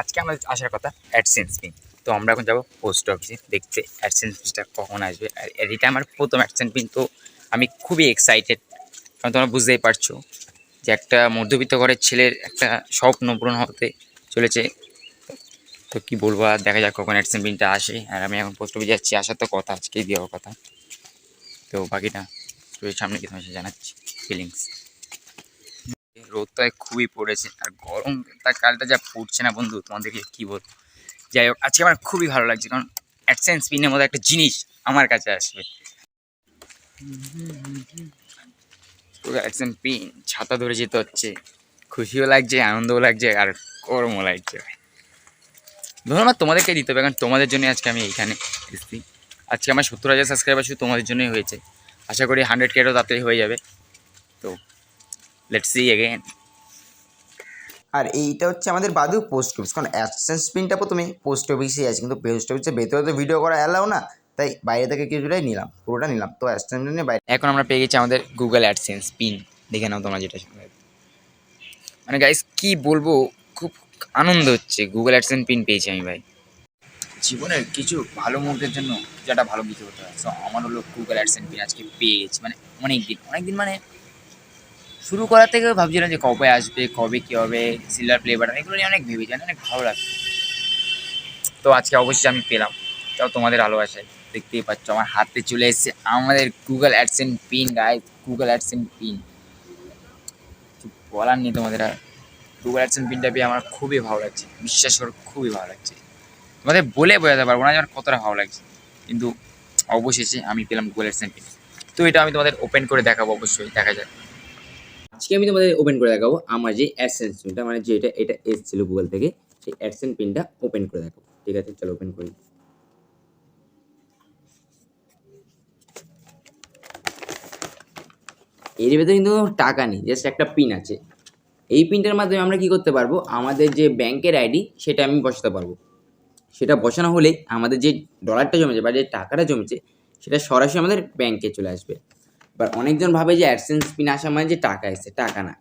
আজকে আমাদের আসার কথা অ্যাডসেন্স পিন তো আমরা এখন যাব পোস্ট অফিসে দেখতে। অ্যাডসেন্স পিনটা কখন আসবে? আর এটা আমার প্রথম অ্যাডসেন্স পিন তো আমি খুবই এক্সাইটেড কারণ তোমরা বুঝতেই পারছ যে একটা মধ্যবিত্ত ঘরের ছেলের একটা স্বপ্ন পূরণ হতে চলেছে। তো কি বলব, আর দেখা যাক কখন অ্যাডসেন্স পিনটা আসে। আর আমি এখন পোস্ট অফিসে যাচ্ছি, আসার তো কথা, আজকেই দেওয়ার কথা। তো বাকিটা সামনে কি তোমার জানাচ্ছি। ফিলিংস রোদটা খুবই পড়েছে আর গরম তা কালটা যা পড়ছে না বন্ধু, তোমাদেরকে কী বলব? যাই হোক, আজকে আমার খুবই ভালো লাগছে, কারণ অ্যাডসেন্স পিনের মতো একটা জিনিস আমার কাছে আসবে। অ্যাডসেন্স পিন ছাতা ধরে যেতে হচ্ছে, খুশিও লাগছে, আনন্দও লাগছে, আর গরমও লাগছে। ধন্যবাদ তোমাদেরকে দিতে হবে, কারণ তোমাদের জন্য আজকে আমি এইখানে এসেছি। আজকে আমার সত্তর হাজার সাবস্ক্রাইবার শুধু তোমাদের জন্যই হয়েছে। আশা করি হান্ড্রেড কেটও তাড়াতাড়ি হয়ে যাবে। তো লেটস সি এগেন আর এইটা হচ্ছে আমাদের বাদু পোস্ট অফিস কারণ অ্যাডসেন্স পিনটা প্রথমে পোস্ট অফিসেই আছে কিন্তু পোস্ট অফিসে ভেতরে তো ভিডিও করা অ্যালাও না তাই বাইরে থেকে কিছুটাই নিলাম পুরোটা নিলাম। তো অ্যাডসেন্স পিনে বাইরে এখন আমরা পেয়ে গেছি আমাদের গুগল অ্যাডসেন্স পিন দেখে নাও তোমরা যেটা মানে গাইস কি বলব খুব আনন্দ হচ্ছে গুগল অ্যাডসেন্স পিন পেয়েছি আমি ভাই। জীবনের কিছু ভালো মুহূর্তের জন্য যেটা ভালো কিছু হতে হয় সো আমার হলো গুগল অ্যাডসেন্স পিন আজকে পেয়ে গেছি মানে অনেক দিন অনেক দিন মানে শুরু করার থেকে ভাবছিলাম যে কবে আসবে, কবে কী হবে সিলভার প্লে বাটন এগুলো নিয়ে অনেক ভেবেছি, অনেক ভালো লাগছে। তো আজকে অবশ্যই আমি পেলাম। তাও তোমাদের ভালোবাসায়। দেখতেই পাচ্ছ, আমার হাতে চলে এসেছে আমাদের Google AdSense pin guys Google AdSense pin বলার নেই তোমাদের আর। গুগল অ্যাডসেন্স পিনটা পেয়ে আমার খুবই ভালো লাগছে, বিশ্বাস করো, খুবই ভালো লাগছে। তোমাদের বলে বোঝাতে পারব না যে আমার কতটা ভালো লাগছে। কিন্তু অবশেষে আমি পেলাম গুগল অ্যাডসেন্স পিন তো এটা আমি তোমাদের ওপেন করে দেখাবো, অবশ্যই দেখা যাক। আজকে আমি তোমাদের ওপেন করে দেখাবো আমার যে অ্যাডসেন্স পিনটা মানে যেটা এটা এসেছিল গুগল থেকে, সেই অ্যাডসেন্স পিনটা ওপেন করে দেখাবো। ঠিক আছে, চলো ওপেন করি। এর ভেতরে কিন্তু টাকা নেই জাস্ট একটা পিন আছে। এই পিনটার মাধ্যমে আমরা কি করতে পারব? আমাদের যে ব্যাংকের আইডি সেটা আমি বসাতে পারব। সেটা বসানো হলেই আমাদের যে ডলারটা জমেছে বা যে টাকাটা জমেছে, সেটা সরাসরি আমাদের ব্যাংকে চলে আসবে। এবার অনেকজন ভাবে যে অ্যাডসেন্স পিন আসা মানে যে টাকা এসছে, টাকা না।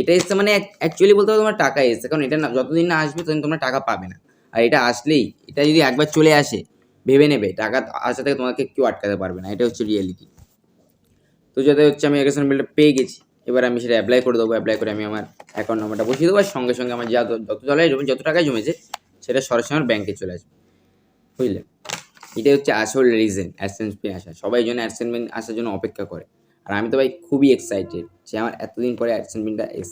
এটা এসছে মানে অ্যাকচুয়ালি বলতে হবে তোমার টাকা এসছে, কারণ এটা যতদিন না আসবে ততদিন তোমরা টাকা পাবে না। আর এটা আসলেই, এটা যদি একবার চলে আসে, ভেবে নেবে, টাকা আসা থেকে তোমাকে কেউ আটকাতে পারবে না এটা হচ্ছে রিয়েলিটি তো যাতে হচ্ছে আমি অ্যাকাউন্ট বিলটা পেয়ে গেছি, এবার আমি সেটা অ্যাপ্লাই করে দেবো অ্যাপ্লাই করে আমি আমার অ্যাকাউন্ট নাম্বারটা বসিয়ে দেবো, আর সঙ্গে সঙ্গে আমার যা যত ডলার জমে যত টাকায় জমেছে, সেটা সরাসরি আমার ব্যাংকে চলে আসবে। বুঝলে? এটাই হচ্ছে আসল রিজন অ্যাডসেন্স পিন আসা। সবাই জন্য অ্যাডসেন্স আসার জন্য অপেক্ষা করে। আর আমি তো ভাই খুবই এক্সাইটেড যে আমার এতদিন পরে অ্যাডসেন্ট পিনটা এস